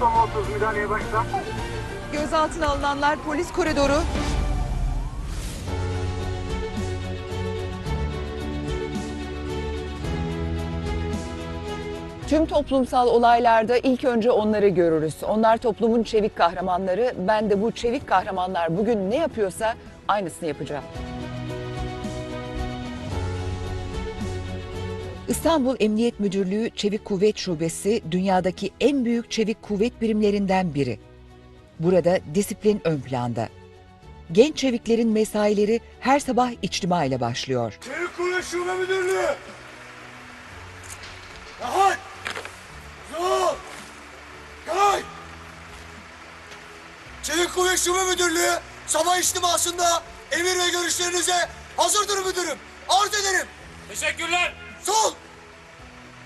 Tam 30 müdahaleye başla. Gözaltına alınanlar polis koridoru. Tüm toplumsal olaylarda ilk önce onları görürüz. Onlar toplumun çevik kahramanları. Ben de bu çevik kahramanlar bugün ne yapıyorsa aynısını yapacağım. İstanbul Emniyet Müdürlüğü Çevik Kuvvet Şubesi dünyadaki en büyük çevik kuvvet birimlerinden biri. Burada disiplin ön planda. Genç çeviklerin mesaileri her sabah içtima ile başlıyor. Çevik Kuvvet Şube Müdürlüğü! Rahat! Sol! Kay! Çevik Kuvvet Şube Müdürlüğü sabah içtimasında emir ve görüşlerinize hazırdır müdürüm. Arz ederim. Teşekkürler. Sol!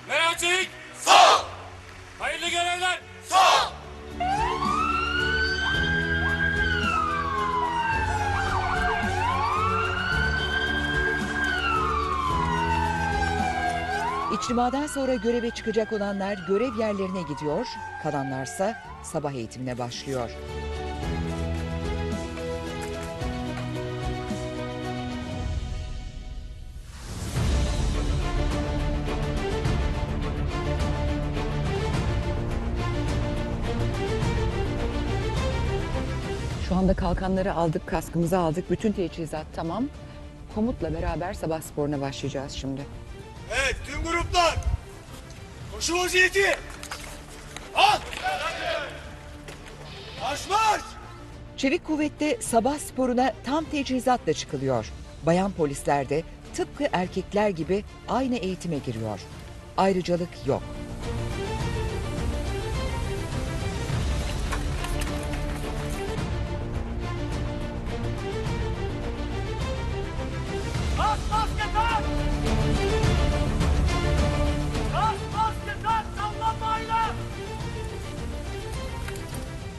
Meral Çevik. Sağ! Hayırlı görevler. Sağ! İçtimadan sonra göreve çıkacak olanlar görev yerlerine gidiyor, kalanlarsa sabah eğitimine başlıyor. Şu anda kalkanları aldık, kaskımızı aldık, bütün teçhizat tamam. Komutla beraber sabah sporuna başlayacağız şimdi. Evet tüm gruplar. Koşu vaziyeti. Al! Marş marş! Çevik kuvvette sabah sporuna tam teçhizatla çıkılıyor. Bayan polisler de tıpkı erkekler gibi aynı eğitime giriyor. Ayrıcalık yok.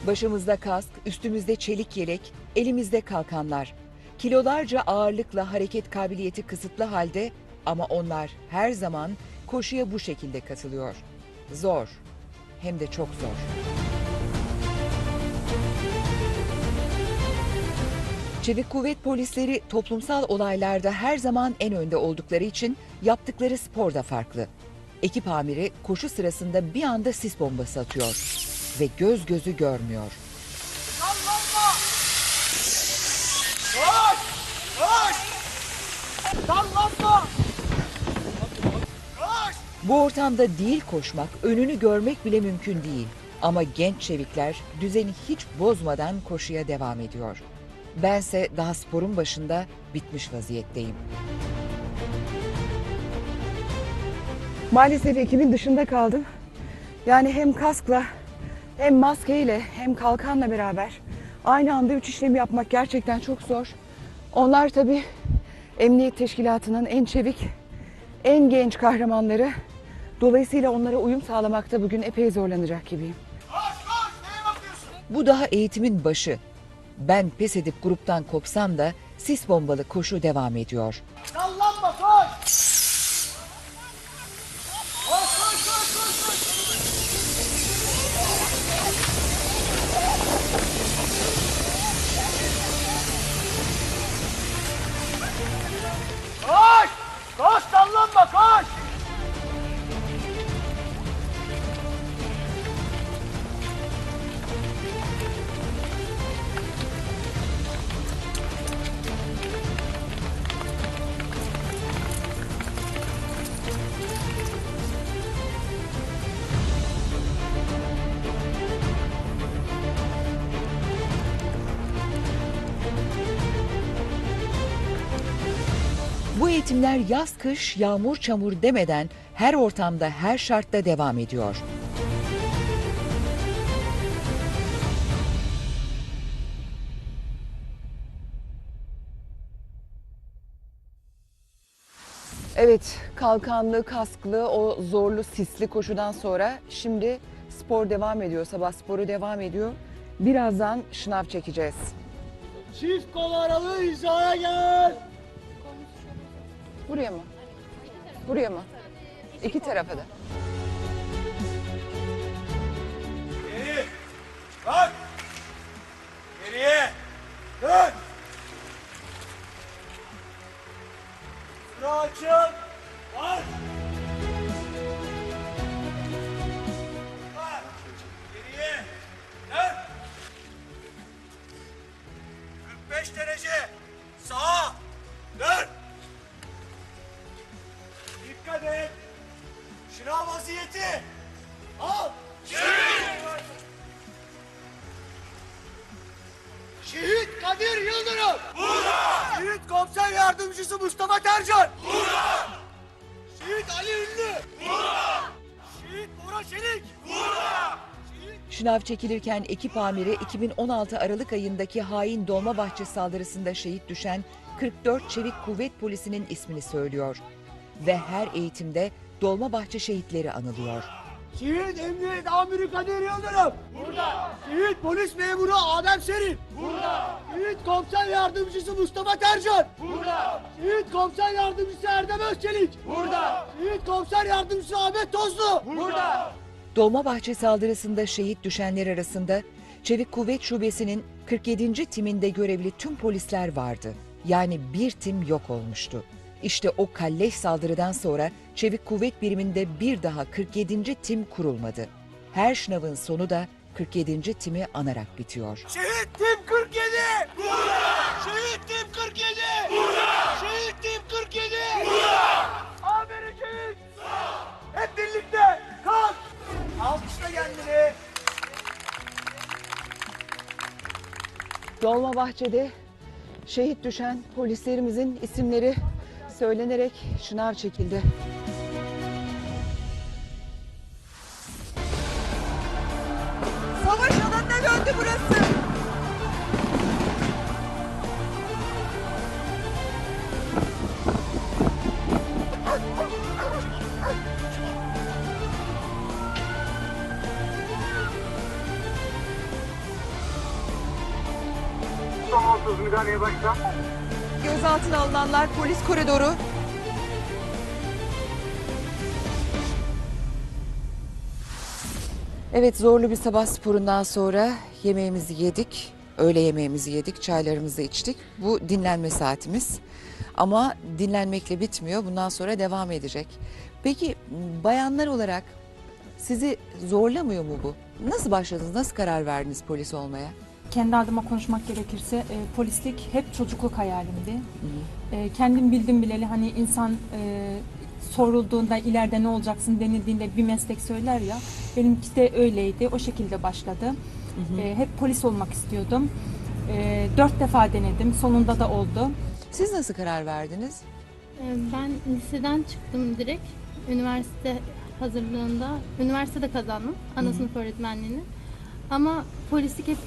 Başımızda kask, üstümüzde çelik yelek, elimizde kalkanlar. Kilolarca ağırlıkla hareket kabiliyeti kısıtlı halde ama onlar her zaman koşuya bu şekilde katılıyor. Zor, hem de çok zor. Çevik kuvvet polisleri toplumsal olaylarda her zaman en önde oldukları için yaptıkları spor da farklı. Ekip amiri koşu sırasında bir anda sis bombası atıyor ve göz gözü görmüyor. Sallanma. Marş! Marş! Sallanma. Marş! Bu ortamda değil koşmak, önünü görmek bile mümkün değil. Ama genç çevikler düzeni hiç bozmadan koşuya devam ediyor. Bense daha sporun başında bitmiş vaziyetteyim. Maalesef ekibin dışında kaldım. Yani hem kaskla hem maskeyle hem kalkanla beraber aynı anda üç işlemi yapmak gerçekten çok zor. Onlar tabii emniyet teşkilatının en çevik, en genç kahramanları. Dolayısıyla onlara uyum sağlamakta bugün epey zorlanacak gibiyim. Bu daha eğitimin başı. Ben pes edip gruptan kopsam da sis bombalı koşu devam ediyor. Sallanma eğitimler yaz kış yağmur çamur demeden her ortamda her şartta devam ediyor. Evet, kalkanlı, kasklı, o zorlu, sisli koşudan sonra şimdi spor devam ediyor. Sabah sporu devam ediyor. Birazdan şınav çekeceğiz. Çift kol aralığı hizaya gel. Buraya mı? Buraya mı? İki tarafa da. Geri. Bak. Geriye. Dön. Sıra açın. Var. Bak. Geriye. Dön. 45 derece. Sağa. Dön. Dikkat et. Şınav vaziyeti. Al. Şehit Kadir Yıldırım. Burada. Şehit komiser yardımcısı Mustafa Tercan. Burada. Şehit Ali Ünlü. Burada. Şehit Bora Çelik. Burada. Şehit Şınav çekilirken ekip amiri 2016 Aralık ayındaki hain Dolmabahçe saldırısında şehit düşen 44 Çevik Kuvvet Polisi'nin ismini söylüyor. Ve her eğitimde Dolmabahçe şehitleri anılıyor. Şehit Emniyet Amiri Kadir Yıldırım. Burada. Şehit Polis Memuru Adem Şerif. Burada. Şehit Komiser Yardımcısı Mustafa Tercan. Burada. Şehit Komiser Yardımcısı Erdem Özçelik. Burada. Şehit Komiser Yardımcısı Ahmet Tozlu. Burada. Dolmabahçe saldırısında şehit düşenler arasında Çevik Kuvvet Şubesi'nin 47. timinde görevli tüm polisler vardı. Yani bir tim yok olmuştu. İşte o kalleş saldırıdan sonra Çevik Kuvvet biriminde bir daha 47. tim kurulmadı. Her sınavın sonu da 47. timi anarak bitiyor. Şehit Tim 47. Burada. Şehit Tim 47. Burada. Şehit Tim 47. Burada. Aferin şehit. Hep birlikte. Kalk. Alkışla kendini. Dolmabahçe'de şehit düşen polislerimizin isimleri söylenerek şınav çekildi. Savaş alanına döndü burası. Son 30 müdahaleye başla. Gözaltına alınanlar polis koridoru. Evet zorlu bir sabah sporundan sonra yemeğimizi yedik. Öğle yemeğimizi yedik, çaylarımızı içtik. Bu dinlenme saatimiz. Ama dinlenmekle bitmiyor. Bundan sonra devam edecek. Peki bayanlar olarak sizi zorlamıyor mu bu? Nasıl başladınız? Nasıl karar verdiniz polis olmaya? Kendi adıma konuşmak gerekirse e, polislik hep çocukluk hayalimdi. E, kendim bildim bileli hani insan e, sorulduğunda ileride ne olacaksın denildiğinde bir meslek söyler ya. Benimki de öyleydi. O şekilde başladı. E, hep polis olmak istiyordum. E, dört defa denedim. Sonunda da oldu. Siz nasıl karar verdiniz? Ee, Ben liseden çıktım direkt. Üniversite hazırlığında, üniversitede kazandım ana sınıf öğretmenliğini. Ama polislik hep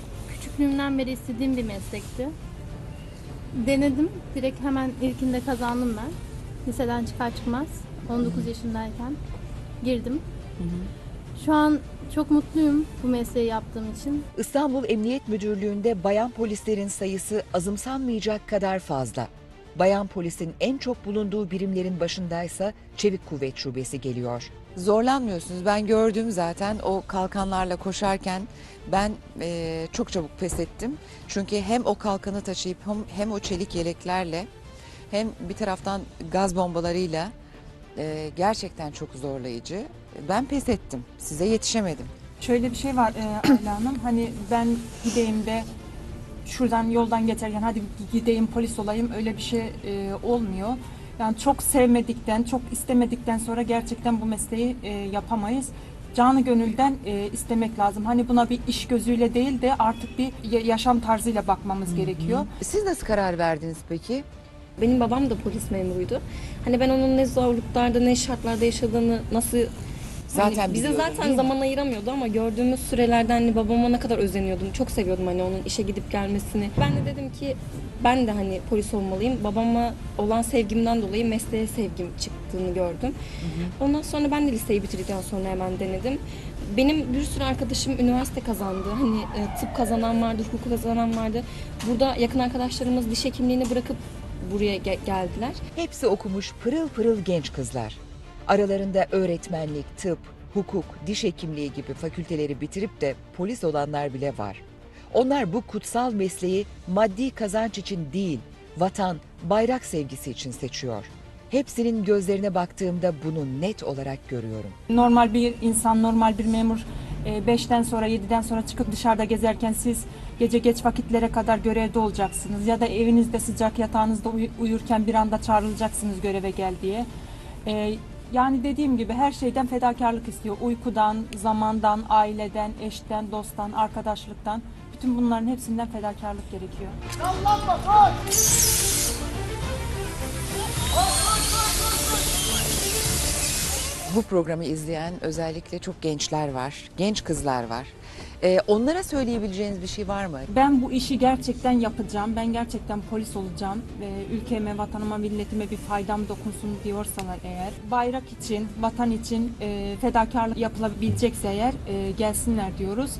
küçüklüğümden beri istediğim bir meslekti. Denedim, direkt hemen ilkinde kazandım ben. Liseden çıkar çıkmaz, 19 yaşındayken girdim. Şu an çok mutluyum bu mesleği yaptığım için. İstanbul Emniyet Müdürlüğü'nde bayan polislerin sayısı azımsanmayacak kadar fazla. Bayan polisin en çok bulunduğu birimlerin başındaysa Çevik Kuvvet Şubesi geliyor. Zorlanmıyorsunuz. Ben gördüm zaten o kalkanlarla koşarken ben eee, çok çabuk pes ettim. Çünkü hem o kalkanı taşıyıp hem, hem o çelik yeleklerle hem bir taraftan gaz bombalarıyla eee, gerçekten çok zorlayıcı. Ben pes ettim. Size yetişemedim. Şöyle bir şey var e, Ayla Hanım. Hani ben gideyim de şuradan yoldan geçerken hadi gideyim polis olayım öyle bir şey e, olmuyor. Yani çok sevmedikten, çok istemedikten sonra gerçekten bu mesleği e, yapamayız. Canı gönülden e, istemek lazım. Hani buna bir iş gözüyle değil de artık bir ya- yaşam tarzıyla bakmamız gerekiyor. Siz nasıl karar verdiniz peki? Benim babam da polis memuruydu. Hani ben onun ne zorluklarda ne şartlarda yaşadığını nasıl Zaten Hani bize zaten değil mi? zaman ayıramıyordu ama gördüğümüz sürelerden hani babama ne kadar özeniyordum. Çok seviyordum hani onun işe gidip gelmesini. Ben de dedim ki ben de hani polis olmalıyım. Babama olan sevgimden dolayı mesleğe sevgim çıktığını gördüm. Ondan sonra ben de liseyi bitirdikten sonra hemen denedim. Benim bir sürü arkadaşım üniversite kazandı. Hani e, tıp kazanan vardı, hukuk kazanan vardı. Burada yakın arkadaşlarımız diş hekimliğini bırakıp buraya ge- geldiler. Hepsi okumuş pırıl pırıl genç kızlar. Aralarında öğretmenlik, tıp, hukuk, diş hekimliği gibi fakülteleri bitirip de polis olanlar bile var. Onlar bu kutsal mesleği maddi kazanç için değil, vatan, bayrak sevgisi için seçiyor. Hepsinin gözlerine baktığımda bunu net olarak görüyorum. Normal bir insan, normal bir memur 5'ten sonra 7'den sonra çıkıp dışarıda gezerken siz gece geç vakitlere kadar görevde olacaksınız. Ya da evinizde sıcak yatağınızda uyu- uyurken bir anda çağrılacaksınız göreve gel diye. Yani dediğim gibi her şeyden fedakarlık istiyor. Uykudan, zamandan, aileden, eşten, dosttan, arkadaşlıktan. Bütün bunların hepsinden fedakarlık gerekiyor. Sallanma. Bu programı izleyen özellikle çok gençler var, genç kızlar var. Ee, onlara söyleyebileceğiniz bir şey var mı? Ben bu işi gerçekten yapacağım. Ben gerçekten polis olacağım. Ve ülkeme, vatanıma, milletime bir faydam dokunsun diyorsalar eğer. Bayrak için, vatan için e, fedakarlık yapılabilecekse eğer e, gelsinler diyoruz.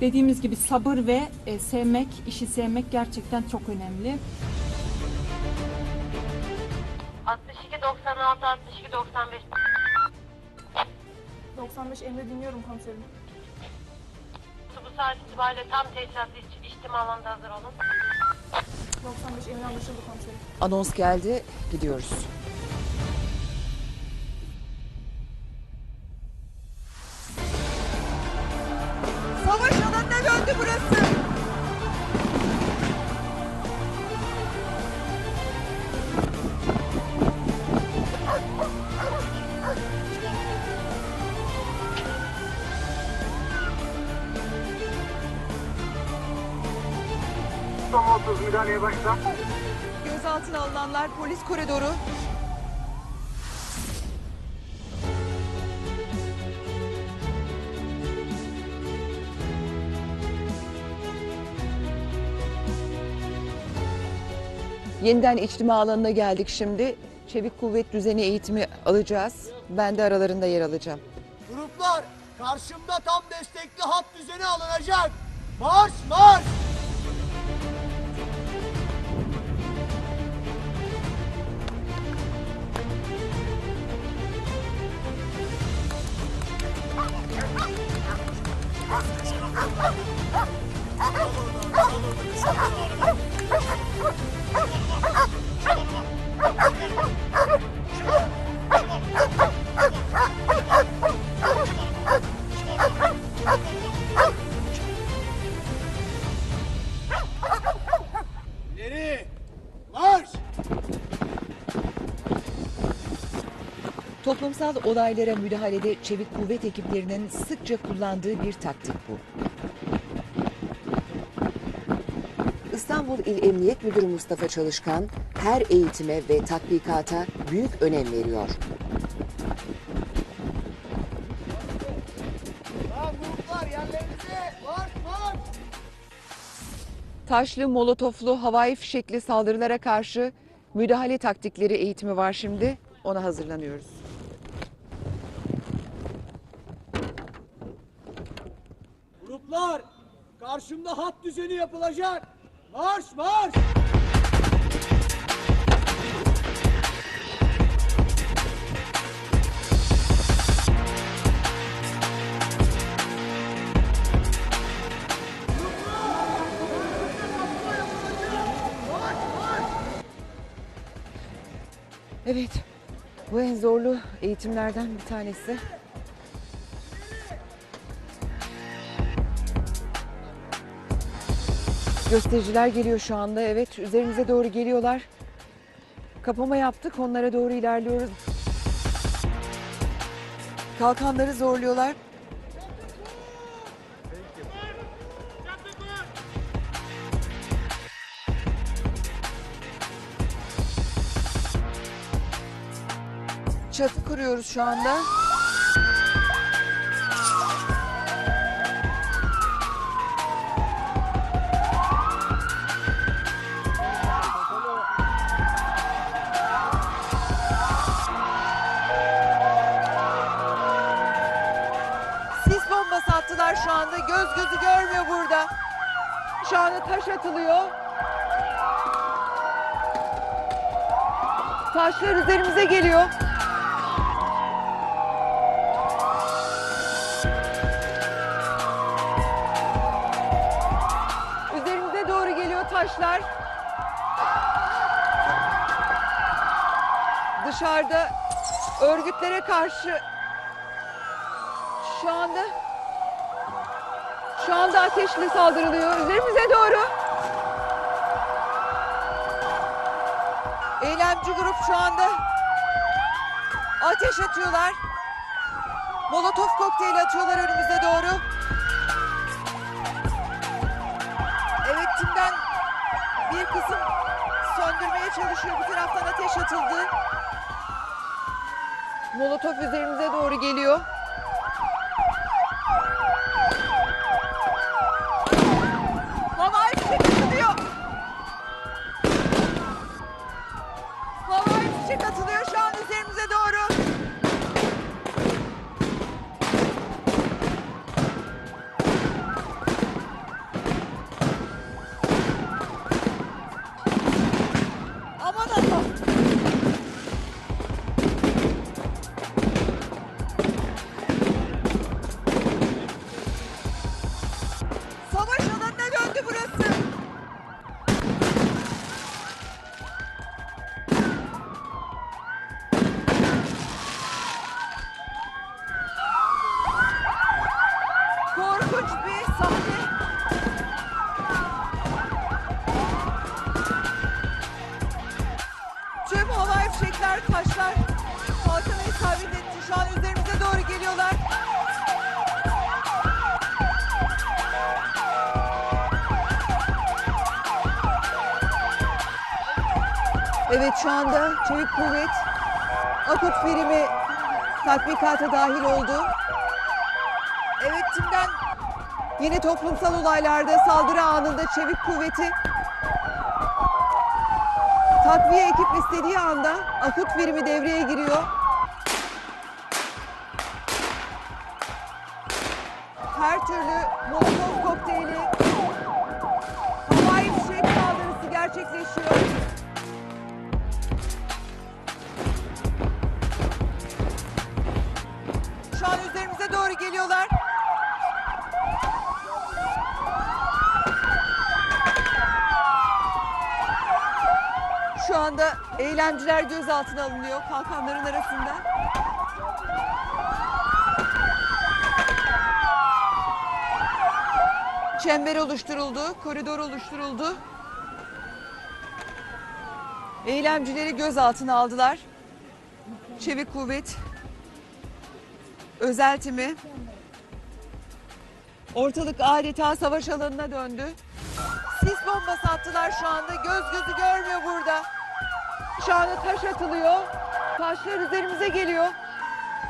Dediğimiz gibi sabır ve e, sevmek, işi sevmek gerçekten çok önemli. 62 96 62 95 95 emre dinliyorum komiserim. Saat itibariyle tam tesisatlı iç, içtima alanında hazır olun. 95 emre anlaşıldı komiserim. Anons geldi, gidiyoruz. Gözaltına alınanlar polis koridoru. Yeniden içtima alanına geldik şimdi. Çevik kuvvet düzeni eğitimi alacağız. Ben de aralarında yer alacağım. Gruplar karşımda tam destekli hat düzeni alınacak. Marş marş. İleri. Marş. Toplumsal olaylara müdahalede çevik kuvvet ekiplerinin sıkça kullandığı bir taktik bu. İstanbul İl Emniyet Müdürü Mustafa Çalışkan her eğitime ve tatbikata büyük önem veriyor. Taşlı, molotoflu, havai fişekli saldırılara karşı müdahale taktikleri eğitimi var şimdi. Ona hazırlanıyoruz. Gruplar karşımda hat düzeni yapılacak. Marş marş. Evet, bu en zorlu eğitimlerden bir tanesi. Göstericiler geliyor şu anda. Evet, üzerimize doğru geliyorlar. Kapama yaptık, onlara doğru ilerliyoruz. Kalkanları zorluyorlar. Çatı kuruyoruz şu anda. Göz gözü görmüyor burada. Şu anda taş atılıyor. Taşlar üzerimize geliyor. Üzerimize doğru geliyor taşlar. Dışarıda örgütlere karşı şu anda şu anda ateşle saldırılıyor üzerimize doğru. Eylemci grup şu anda ateş atıyorlar. Molotof kokteyli atıyorlar önümüze doğru. Evet timden bir kısım söndürmeye çalışıyor. Bu taraftan ateş atıldı. Molotof üzerimize doğru geliyor. Tüm havai fişekler, taşlar kalkana isabet etti. Şu an üzerimize doğru geliyorlar. Evet şu anda Çevik Kuvvet Akut birimi tatbikata dahil oldu. Evet timden yine toplumsal olaylarda saldırı anında Çevik Kuvveti takviye ekip istediği anda akut birimi devreye giriyor. Her türlü molotof kokteyli, havai fişek saldırısı gerçekleşiyor. Şu an üzerimize doğru geliyorlar. Şu anda eylemciler gözaltına alınıyor kalkanların arasında. Çember oluşturuldu, koridor oluşturuldu. Eylemcileri gözaltına aldılar. Çevik kuvvet, özel timi. Ortalık adeta savaş alanına döndü. Sis bombası attılar şu anda. Göz gözü görmüyor burada. Şu taş atılıyor. Taşlar üzerimize geliyor.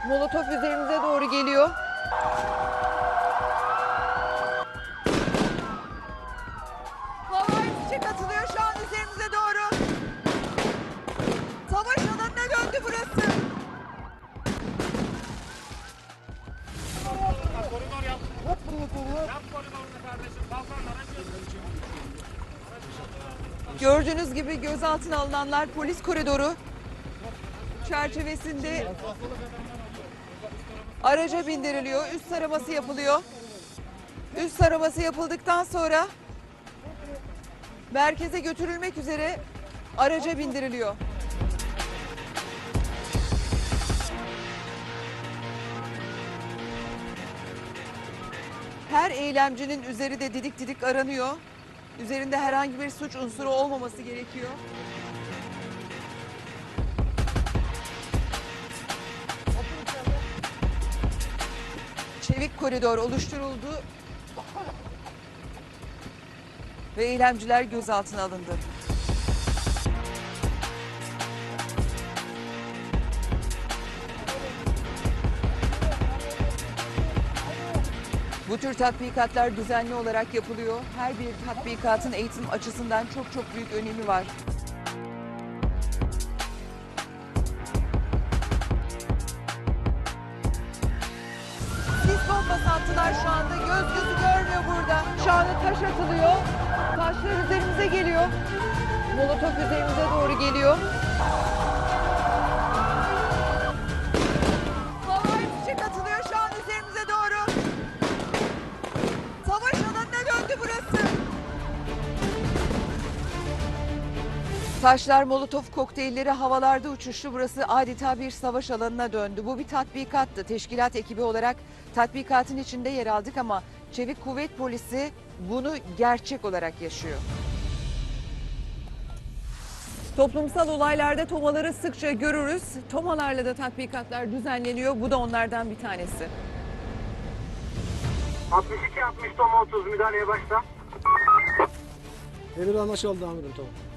Molotof üzerimize doğru geliyor. Gözaltına alınanlar polis koridoru çerçevesinde araca bindiriliyor. Üst taraması yapılıyor. Üst taraması yapıldıktan sonra merkeze götürülmek üzere araca bindiriliyor. Her eylemcinin üzeri de didik didik aranıyor. Üzerinde herhangi bir suç unsuru olmaması gerekiyor. Çevik koridor oluşturuldu ve eylemciler gözaltına alındı. Bu tür tatbikatlar düzenli olarak yapılıyor. Her bir tatbikatın eğitim açısından çok çok büyük önemi var. Sis bombası attılar şu anda. Göz gözü görmüyor. burada. Şu anda taş atılıyor. Taşlar üzerimize geliyor. Molotof üzerimize doğru geliyor. Taşlar molotof kokteylleri havalarda uçuştu. Burası adeta bir savaş alanına döndü. Bu bir tatbikattı. Teşkilat ekibi olarak tatbikatın içinde yer aldık ama Çevik Kuvvet Polisi bunu gerçek olarak yaşıyor. Toplumsal olaylarda tomaları sıkça görürüz. Tomalarla da tatbikatlar düzenleniyor. Bu da onlardan bir tanesi. 62 60 Toma 30 müdahaleye başla. Emir anlaşıldı amirim tamam.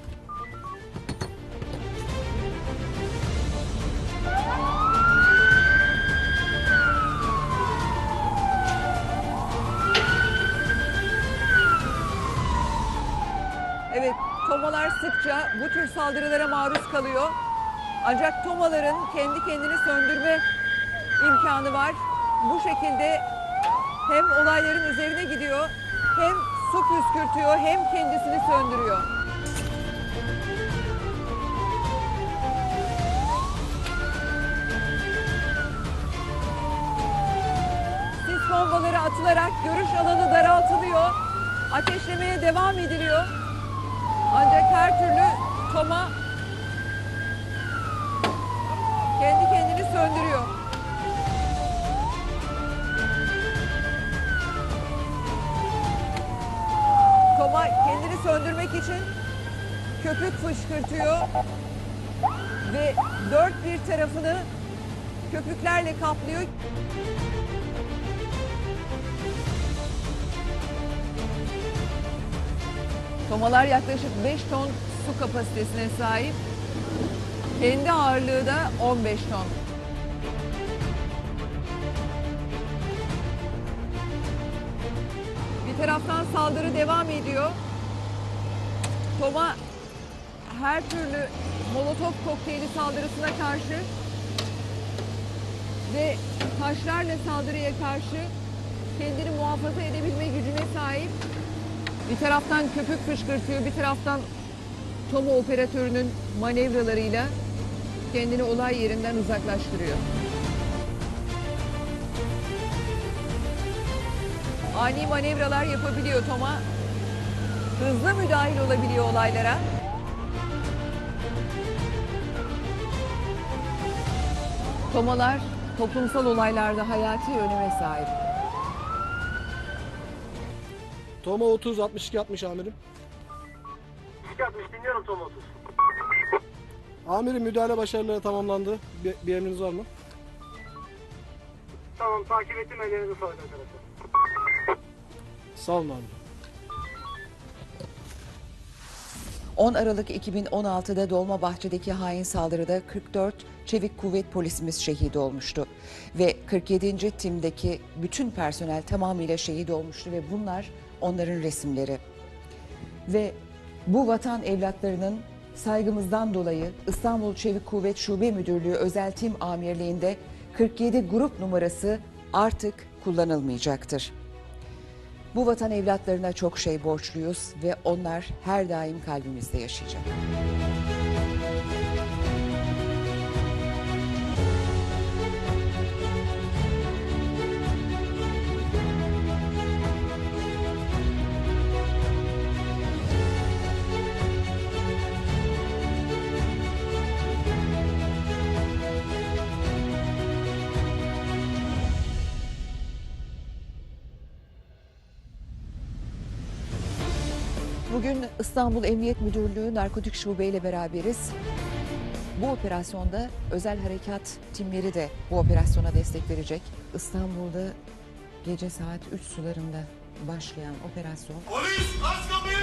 Tomalar sıkça bu tür saldırılara maruz kalıyor. Ancak tomaların kendi kendini söndürme imkanı var. Bu şekilde hem olayların üzerine gidiyor, hem su püskürtüyor, hem kendisini söndürüyor. Sis bombaları atılarak görüş alanı daraltılıyor. Ateşlemeye devam ediliyor. Ancak her türlü Toma kendi kendini söndürüyor. Toma kendini söndürmek için köpük fışkırtıyor ve dört bir tarafını köpüklerle kaplıyor. Tomalar yaklaşık 5 ton su kapasitesine sahip. Kendi ağırlığı da 15 ton. Bir taraftan saldırı devam ediyor. Toma her türlü molotof kokteyli saldırısına karşı ve taşlarla saldırıya karşı kendini muhafaza edebilme gücüne sahip. Bir taraftan köpük fışkırtıyor, bir taraftan Toma operatörünün manevralarıyla kendini olay yerinden uzaklaştırıyor. Ani manevralar yapabiliyor Toma. Hızlı müdahil olabiliyor olaylara. Tomalar toplumsal olaylarda hayati öneme sahip. Toma 30 62 60 amirim. 62 60 dinliyorum Toma 30. Amirim müdahale başarılı tamamlandı. Bir, bir emriniz var mı? Tamam takip ettim ellerinizi sağlık arkadaşlar. Sağ olun amirim. 10 Aralık 2016'da Dolmabahçe'deki hain saldırıda 44 Çevik Kuvvet polisimiz şehit olmuştu. Ve 47. timdeki bütün personel tamamıyla şehit olmuştu ve bunlar onların resimleri. Ve bu vatan evlatlarının saygımızdan dolayı İstanbul Çevik Kuvvet Şube Müdürlüğü Özel Tim Amirliği'nde 47 grup numarası artık kullanılmayacaktır. Bu vatan evlatlarına çok şey borçluyuz ve onlar her daim kalbimizde yaşayacak. Bugün İstanbul Emniyet Müdürlüğü Narkotik Şube ile beraberiz. Bu operasyonda özel harekat timleri de bu operasyona destek verecek. İstanbul'da gece saat 3 sularında başlayan operasyon Polis aç kapıyı!